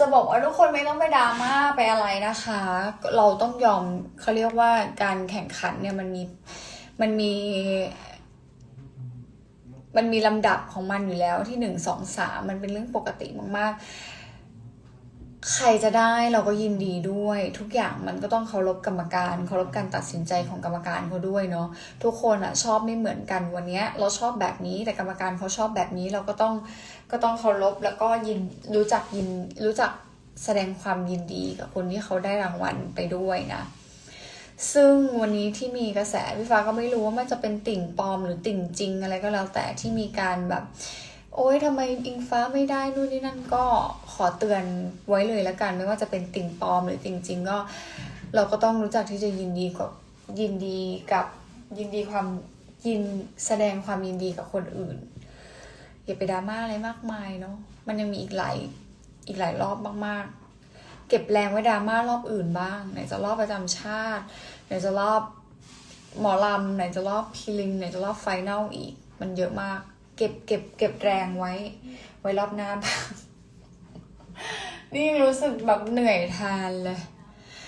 จะบอกว่าทุกคนไม่ต้องไปดราม่าไปอะไรนะคะ เราต้องยอมเขาเรียกว่าการแข่งขันเนี่ยมันมีมันมี มันมีลำดับของมันอยู่แล้วที่หนึ่งสองสามมันเป็นเรื่องปกติมากๆ ใครจะได้เราก็ยินดีด้วย ทุกอย่างมันก็ต้องเคารพกรรมการเคารพการตัดสินใจของกรรมการเขาด้วยเนาะทุกคนอะชอบไม่เหมือนกันวันเนี้ยเราชอบแบบนี้แต่กรรมการเขาชอบแบบนี้เราก็ต้องก็ต้องเคารพแล้วก็ยินรู้จักยินรู้จักแสดงความยินดีกับคนที่เขาได้รางวัลไปด้วยนะซึ่งวันนี้ที่มีกระแสพี่ฟ้าก็ไม่รู้ว่ามันจะเป็นติ่งปลอมหรือติ่งจริงอะไรก็แล้วแต่ที่มีการแบบ โอ๊ยทำไมอิงฟ้าไม่ได้นู่นนี่นั่นก็ขอเตือนไว้เลยละกัน ไม่ว่าจะเป็นติ่งปลอมหรือติ่งจริงก็ เราก็ต้องรู้จักที่จะยินดีกับยินดีกับยินดีความยินแสดงความยินดีกับคนอื่น อย่าไปดราม่าอะไรมากมายเนาะมันยังมีอีกหลายอีกหลายรอบมากๆ เก็บแรงไว้ดราม่ารอบอื่นบ้าง ไหนจะรอบประจำชาติ ไหนจะรอบหมอลำไหนจะรอบพีลิงไหนจะรอบไฟแนลอีก มันเยอะมาก เก็บเก็บเก็บแรงไว้ ไว้รอบหน้าบ้าง นี่รู้สึกแบบเหนื่อยทานเลย